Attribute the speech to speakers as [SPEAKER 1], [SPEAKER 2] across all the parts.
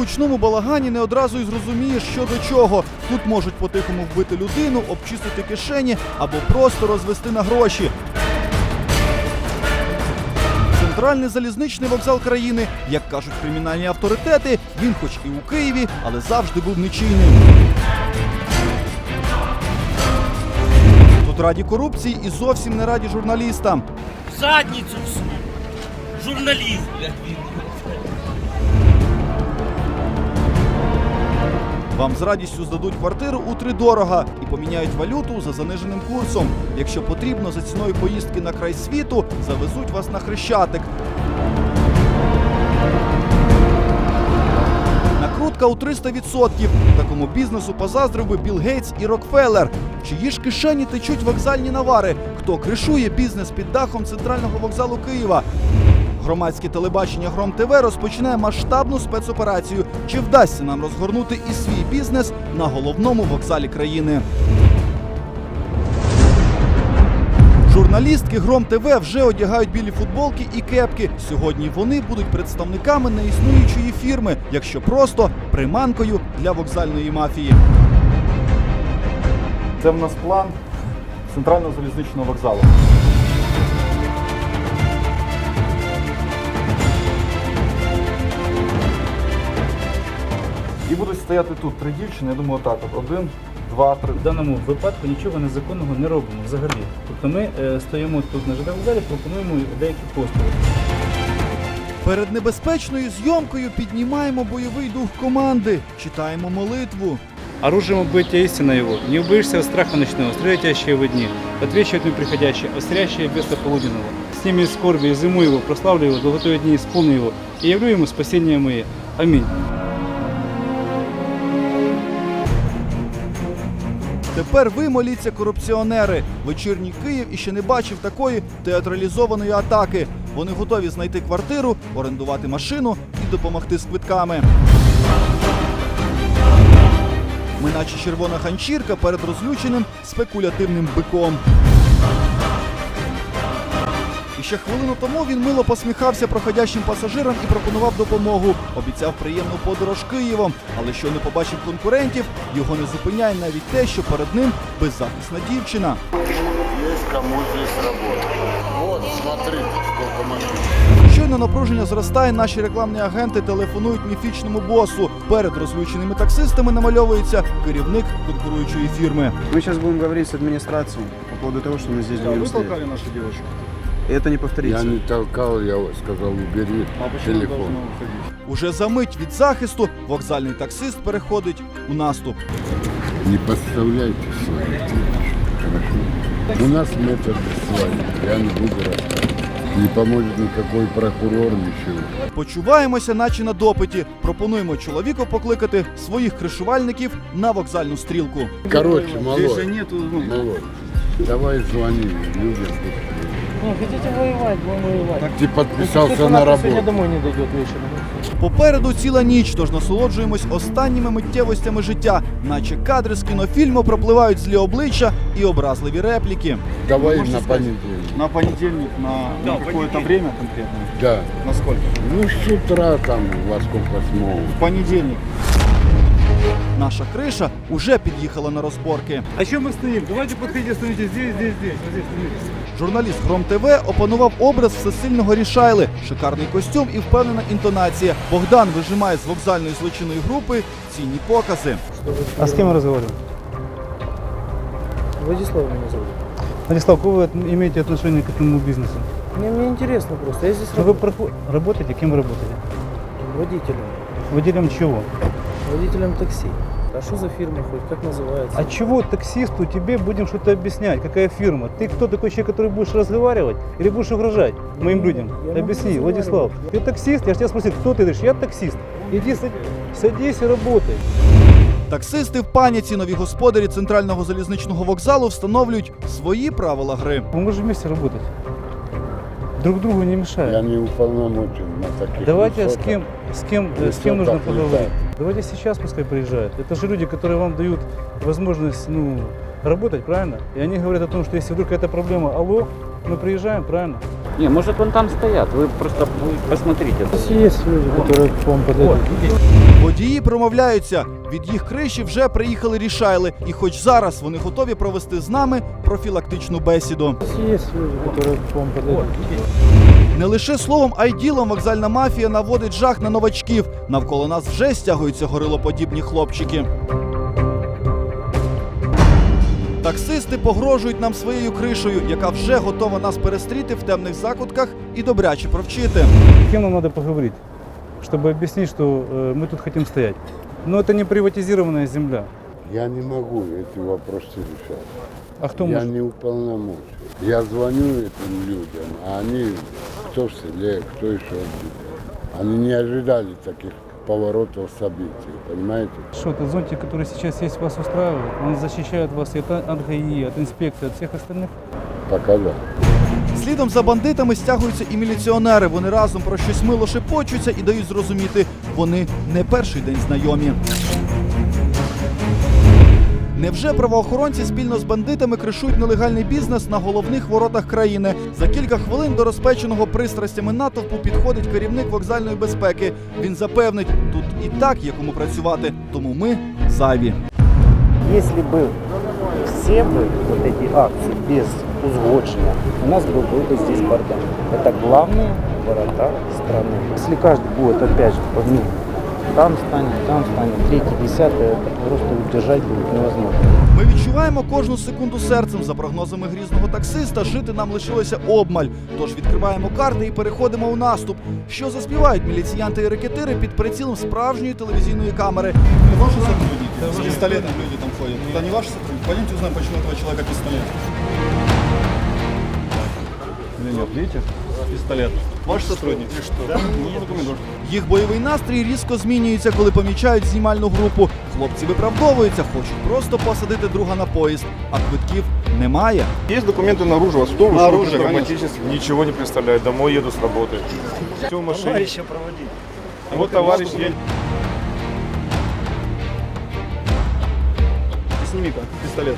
[SPEAKER 1] гучному балагані не одразу й зрозумієш, що до чого. Тут можуть по-тихому вбити людину, обчистити кишені або просто розвести на гроші. Центральний залізничний вокзал країни, як кажуть кримінальні авторитети, він хоч і у Києві, але завжди був нічийним. Тут раді корупції і зовсім не раді журналістам.
[SPEAKER 2] В задницу всю. Журналіст, блядь, він.
[SPEAKER 1] Вам з радістю здадуть квартиру у тридорога і поміняють валюту за заниженим курсом. Якщо потрібно, за ціною поїздки на край світу завезуть вас на хрещатик. Накрутка у 300%. Такому бізнесу позаздрив би Білл Гейтс і Рокфеллер. Чиї ж кишені течуть вокзальні навари? Хто кришує бізнес під дахом центрального вокзалу Києва? Громадське телебачення Гром ТВ розпочинає масштабну спецоперацію. Чи вдасться нам розгорнути і свій бізнес на головному вокзалі країни? Журналістки Гром ТВ вже одягають білі футболки і кепки. Сьогодні вони будуть представниками неіснуючої фірми, якщо просто приманкою для вокзальної мафії. Це в нас план центрального залізничного вокзалу. І будуть стояти тут три дівчини, я думаю, так от. Один, два, три.
[SPEAKER 3] В даному випадку нічого незаконного не робимо взагалі. Тобто ми е, стоїмо тут на ЖД вокзалі, пропонуємо деякі послуги.
[SPEAKER 1] Перед небезпечною зйомкою піднімаємо бойовий дух команди, читаємо молитву.
[SPEAKER 3] Оружием быть истина его. Не убоишься от страха ночного, стреляющие в дни, отвечают им приходящие, острящие беса полуденного. С ними скорби, изыму его, прославлю его, долготою дни исполню его, и явлю ему спасение мое. Аминь.
[SPEAKER 1] Тепер ви моліться корупціонери. Вечірній Київ іще не бачив такої театралізованої атаки. Вони готові знайти квартиру, орендувати машину і допомогти з квитками. Ми наче червона ганчірка перед розлюченим спекулятивним биком. І ще хвилину тому він мило посміхався проходящим пасажирам і пропонував допомогу. Обіцяв приємну подорож Києвом, але що не побачив конкурентів, його не зупиняє навіть те, що перед ним беззахисна дівчина.
[SPEAKER 4] Есть кому здесь работать. Вот, смотрите, сколько машин.
[SPEAKER 1] Щойно напруження зростає, наші рекламні агенти телефонують міфічному босу. Перед розлюченими таксистами намальовується керівник конкуруючої фірми.
[SPEAKER 5] Мы сейчас будем говорить с администрацией по поводу того, что мы здесь будем стоять.
[SPEAKER 1] нашу девушку.
[SPEAKER 5] И это не
[SPEAKER 4] Я не толкал, я сказал, убери телефон.
[SPEAKER 1] Уже за мить від захисту вокзальний таксист переходить у наступ.
[SPEAKER 4] Не подставляйте свои девушки, хорошо? У нас метод свои, я не буду рассказывать. Не поможет никакой прокурор, ничего.
[SPEAKER 1] Почуваємося, наче на допиті. Пропонуємо чоловіку покликати своїх кришувальників на вокзальну стрілку.
[SPEAKER 4] Короче, малой,
[SPEAKER 3] Здесь же нету, ну,
[SPEAKER 4] малой, давай звони людям.
[SPEAKER 6] Ну, хотите воевать, будем воевать.
[SPEAKER 4] Ты подписался на
[SPEAKER 6] Сегодня
[SPEAKER 4] работу.
[SPEAKER 6] домой не дойдет вечером.
[SPEAKER 1] Попереду ціла ніч, тож насолоджуємось останніми миттєвостями життя, наче кадри з кінофільму пропливають злі обличчя і образливі репліки.
[SPEAKER 4] Давай на понедельник.
[SPEAKER 1] На понедельник, на,
[SPEAKER 3] Да, какое-то
[SPEAKER 1] время конкретно.
[SPEAKER 4] Да.
[SPEAKER 1] На сколько?
[SPEAKER 4] Ну, с утра там, во сколько смогу.
[SPEAKER 1] В понедельник. Наша криша уже під'їхала на розборки.
[SPEAKER 3] А чем мы стоим? Давайте подходите, становитесь здесь, здесь, здесь. Вот здесь становитесь.
[SPEAKER 1] Журналіст Гром ТВ опанував образ всесильного рішайли, шикарний костюм і впевнена інтонація. Богдан вижимає з вокзальної злочинної групи цінні покази.
[SPEAKER 3] А с кем мы разговариваем?
[SPEAKER 6] Владислав меня зовут.
[SPEAKER 3] Владислав, какое вы от- имеете отношение к этому бизнесу?
[SPEAKER 6] Мне, мне интересно просто. Я здесь
[SPEAKER 3] Ну, вы
[SPEAKER 6] работаю
[SPEAKER 3] проход- работаете? Кем вы работаете?
[SPEAKER 6] водителем.
[SPEAKER 3] Водителем чего?
[SPEAKER 6] Водителем такси. А что за фирма хоть? Как называется?
[SPEAKER 3] А чего таксисту тебе будем что-то объяснять? Какая фирма? Ты кто такой человек, который будешь разговаривать или будешь угрожать моим людям?
[SPEAKER 6] Я могу
[SPEAKER 3] Объясни,
[SPEAKER 6] разговаривать.
[SPEAKER 3] Владислав. Ты таксист? Я же тебя спросил, кто ты? Ты говоришь, я таксист. Иди сад- садись и работай.
[SPEAKER 1] Таксисти в паніці нові господарі центрального залізничного вокзалу встановлюють свої правила гри.
[SPEAKER 3] Мы можем вместе работать. Друг другу не мешая.
[SPEAKER 4] Я не уполномочен на таких
[SPEAKER 3] Давайте с
[SPEAKER 4] высотах.
[SPEAKER 3] кем, с кем, э, с кем
[SPEAKER 4] Высотах
[SPEAKER 3] нужно
[SPEAKER 4] летать.
[SPEAKER 3] поговорить. Давайте сейчас пускай приезжают. Это же люди, которые вам дают возможность ну, работать, правильно? И они говорят о том, что если вдруг какая-то проблема, алло, мы приезжаем, правильно?
[SPEAKER 7] Не, может вон там стоят, вы просто вы посмотрите.
[SPEAKER 6] Есть люди, которые к вам подойдут.
[SPEAKER 1] Водії промовляються. Від їх криші вже приїхали рішайли, і хоч зараз вони готові провести з нами профілактичну бесіду.
[SPEAKER 6] Есть люди, которые к вам подойдут.
[SPEAKER 1] Не лише словом, а й ділом вокзальна мафія наводить жах на новачків. Навколо нас вже стягуються горилоподібні хлопчики. Таксисти погрожують нам своєю кришею, яка вже готова нас перестріти в темних закутках і добряче провчити.
[SPEAKER 3] С кем нам надо поговорить, чтобы объяснить, что э, мы тут хотим стоять. Но это не приватизированная земля.
[SPEAKER 4] Я не могу эти вопросы решать.
[SPEAKER 3] А кто
[SPEAKER 4] я
[SPEAKER 3] может?
[SPEAKER 4] не уполномочен. Я звоню этим людям, а они кто в селе, кто еще где. Они не ожидали таких поворотов событий, понимаете?
[SPEAKER 3] Что этот зонтик, который сейчас есть, вас устраивает? Он защищает вас и от, от ГАИ, от инспекции, от всех остальных?
[SPEAKER 4] Пока да.
[SPEAKER 1] Слідом за бандитами стягуються і міліціонери. Вони разом про щось мило шепочуться і дають зрозуміти, вони не перший день знайомі. Невже правоохоронці спільно з бандитами кришують нелегальний бізнес на головних воротах країни? За кілька хвилин до розпеченого пристрастями натовпу підходить керівник вокзальної безпеки. Він запевнить, тут і так є кому працювати, тому ми зайві.
[SPEAKER 8] Если бы все бы вот эти акции без узгоджения, у нас был, был бы здесь бардак. Это главные ворота страны. Если каждый будет опять же по ну, там станет, там станет, третий, десятый, это просто удержать будет невозможно.
[SPEAKER 1] Ми відчуваємо кожну секунду серцем. За прогнозами грізного таксиста, жити нам лишилося обмаль. Тож відкриваємо карти і переходимо у наступ. Що заспівають міліціянти і рекетири під прицілом справжньої телевізійної камери. Ваші сотрудники з пістолетом люди там ходять. Це не ваші сотрудники? Пойдемте узнаємо, чому цього чоловіка пістолет.
[SPEAKER 3] Или нет, видите?
[SPEAKER 1] Пістолет. Ваш сотрудник? І що? Да? Їх бойовий настрій різко змінюється, коли помічають знімальну групу. Хлопці виправдовуються, хочуть просто посадити друга на поїзд, а квитків немає.
[SPEAKER 9] Есть документы наружу, вас что вы
[SPEAKER 1] Наружу,
[SPEAKER 9] наружу,
[SPEAKER 1] конечно.
[SPEAKER 9] травматически? Ничего не представляет, домой еду с работы. Все в машине. Товарища проводить. Вот товарищ едет.
[SPEAKER 1] Снімі-ка, пістолет.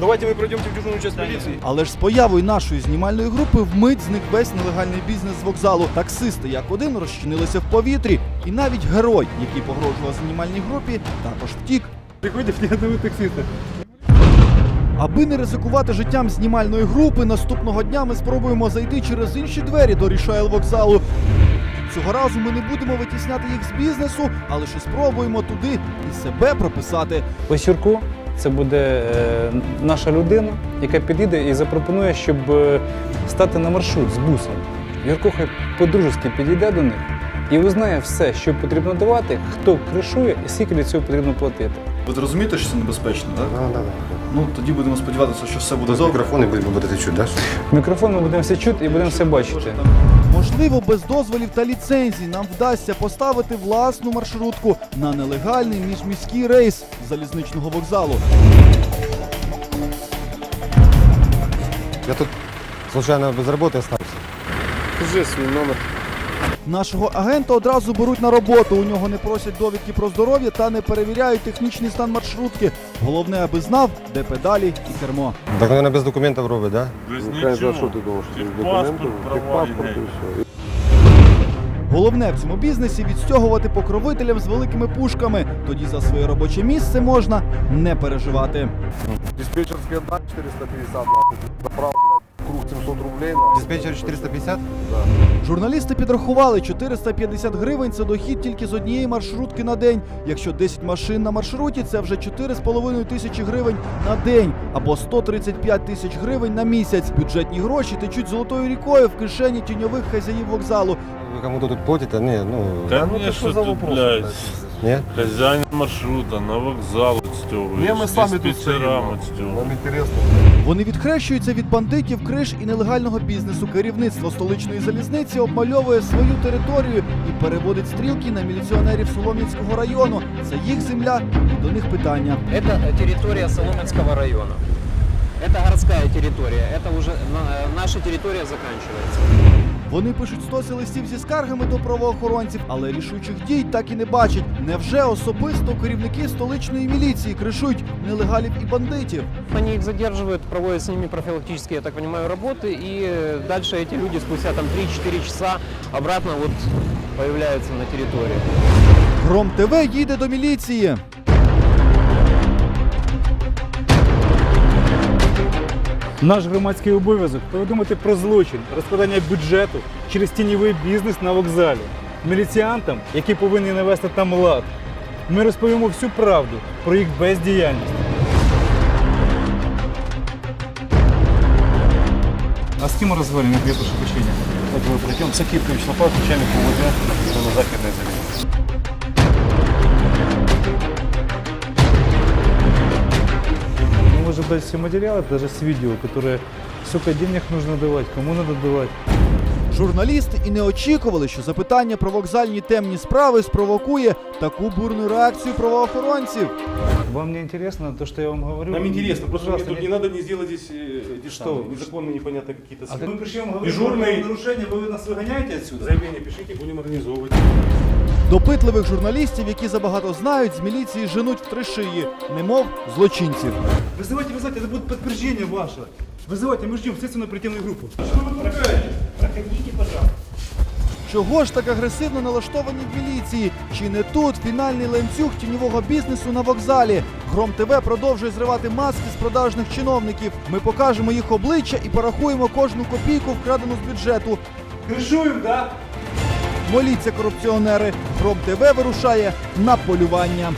[SPEAKER 9] Давайте мы пройдемте в дежурную часть полиции.
[SPEAKER 1] Але ж з появою нашої знімальної групи вмить зник весь нелегальний бізнес з вокзалу. Таксисти як один розчинилися в повітрі, і навіть герой, який погрожував знімальній групі, також втік.
[SPEAKER 3] Приходите ни одного таксиста.
[SPEAKER 1] Аби не ризикувати життям знімальної групи, наступного дня ми спробуємо зайти через інші двері до рішайл вокзалу. Цього разу ми не будемо витісняти їх з бізнесу, а лише спробуємо туди і себе прописати.
[SPEAKER 3] Ось Юрко це буде е, наша людина, яка підійде і запропонує, щоб е, стати на маршрут з бусом. Юрко хай по-дружески підійде до них і узнає все, що потрібно давати, хто кришує і скільки для цього потрібно платити.
[SPEAKER 1] Ви розумієте, що це небезпечно, так?
[SPEAKER 5] Да, да, да.
[SPEAKER 1] Ну тоді будемо сподіватися, що все буде добре.
[SPEAKER 5] микрофоны будете чуть, да?
[SPEAKER 3] Мікрофон ми будемо все чути і будемо все бачити.
[SPEAKER 1] Можливо, без дозволів та ліцензій нам вдасться поставити власну маршрутку на нелегальний міжміський рейс залізничного вокзалу.
[SPEAKER 5] Я тут случайно без работы остался.
[SPEAKER 9] Скажи свой номер.
[SPEAKER 1] Нашого агента одразу беруть на роботу. У нього не просять довідки про здоров'я та не перевіряють технічний стан маршрутки. Головне, аби знав, де педалі і кермо.
[SPEAKER 5] Так, наверное, без документів робить, да?
[SPEAKER 2] Без
[SPEAKER 9] Ну,
[SPEAKER 2] нічого.
[SPEAKER 9] документов?
[SPEAKER 2] права
[SPEAKER 9] Техпаспорт все.
[SPEAKER 1] Головне в цьому бізнесі відстягувати покровителям з великими пушками. Тоді за своє робоче місце можна не переживати.
[SPEAKER 9] Диспетчерская да, 450, нахуй. Круг 700 рублей, нахуй.
[SPEAKER 5] Диспетчер 450?
[SPEAKER 1] Журналісти підрахували 450 гривень це дохід тільки з однієї маршрутки на день. Якщо 10 машин на маршруті, це вже 4,5 тисячі гривень на день або 135 тисяч гривень на місяць. Бюджетні гроші течуть золотою рікою в кишені тіньових хазяїв вокзалу.
[SPEAKER 5] Вы кому-то тут платите? Не, ну...
[SPEAKER 2] Конечно, тут, блядь,
[SPEAKER 5] Не?
[SPEAKER 2] хозяин маршрута на вокзал отстегивает.
[SPEAKER 9] Не, мы сами тут
[SPEAKER 2] диспетчерам
[SPEAKER 9] стоим.
[SPEAKER 2] отстегивают.
[SPEAKER 9] Нам интересно.
[SPEAKER 1] Вони відхрещуються від бандитів, криш і нелегального бізнесу. Керівництво столичної залізниці обмальовує свою територію і переводить стрілки на міліціонерів Солом'янського району. Це їх земля, і до них питання.
[SPEAKER 10] Это территория Соломенского района. Это городская территория. Это уже на- наша территория заканчивается.
[SPEAKER 1] Вони пишуть стоси листів зі скаргами до правоохоронців, але рішучих дій так і не бачать. Невже особисто керівники столичної міліції кришують нелегалів і бандитів?
[SPEAKER 10] Они их задерживают, проводят с ними профилактические, я так понимаю, работы, и э, дальше эти люди спустя там 3-4 часа обратно вот появляются на территории.
[SPEAKER 1] Гром ТВ їде до міліції.
[SPEAKER 3] Наш громадський обов'язок повідомити про злочин, розкладання бюджету через тіньовий бізнес на вокзалі. Міліціантам, які повинні навести там лад, ми розповімо всю правду про їх бездіяльність. А с кем мы разговариваем, я прошу прощения?
[SPEAKER 9] Так мы пройдем с Акипович на парк, начальник УВД на Західне заведення.
[SPEAKER 3] Ну, вы же дать все материалы, даже с видео, которые, сколько денег нужно давать, кому надо давать.
[SPEAKER 1] Журналісти і не очікували, що запитання про вокзальні темні справи спровокує таку бурну реакцію правоохоронців.
[SPEAKER 3] Вам не интересно то, что я вам говорю?
[SPEAKER 9] Нам интересно, просто мне
[SPEAKER 3] Пожалуйста,
[SPEAKER 9] тут не надо не сделать здесь э, эти
[SPEAKER 3] Что?
[SPEAKER 9] самые незаконные, непонятно какие-то
[SPEAKER 3] А
[SPEAKER 9] схемы.
[SPEAKER 3] мы пришли вам говорить
[SPEAKER 9] Дежурный.
[SPEAKER 3] про нарушение, вы нас выгоняете отсюда?
[SPEAKER 9] Заявление пишите, будем организовывать.
[SPEAKER 1] Допитливих журналістів, які забагато знають, з міліції женуть в три шиї, немов злочинців.
[SPEAKER 3] Вызывайте, вызывайте, это будет подтверждение ваше. Вызывайте, мы ждем следственную оперативную группу. Что вы толкаете? Проходите, пожалуйста.
[SPEAKER 1] Чого ж так агресивно налаштовані в міліції? Чи не тут фінальний ланцюг тіньового бізнесу на вокзалі? Гром ТВ продовжує зривати маски з продажних чиновників. Ми покажемо їх обличчя і порахуємо кожну копійку, вкрадену з бюджету.
[SPEAKER 3] Крышуем, да?
[SPEAKER 1] Моліться, корупціонери. Гром ТВ вирушає на полювання.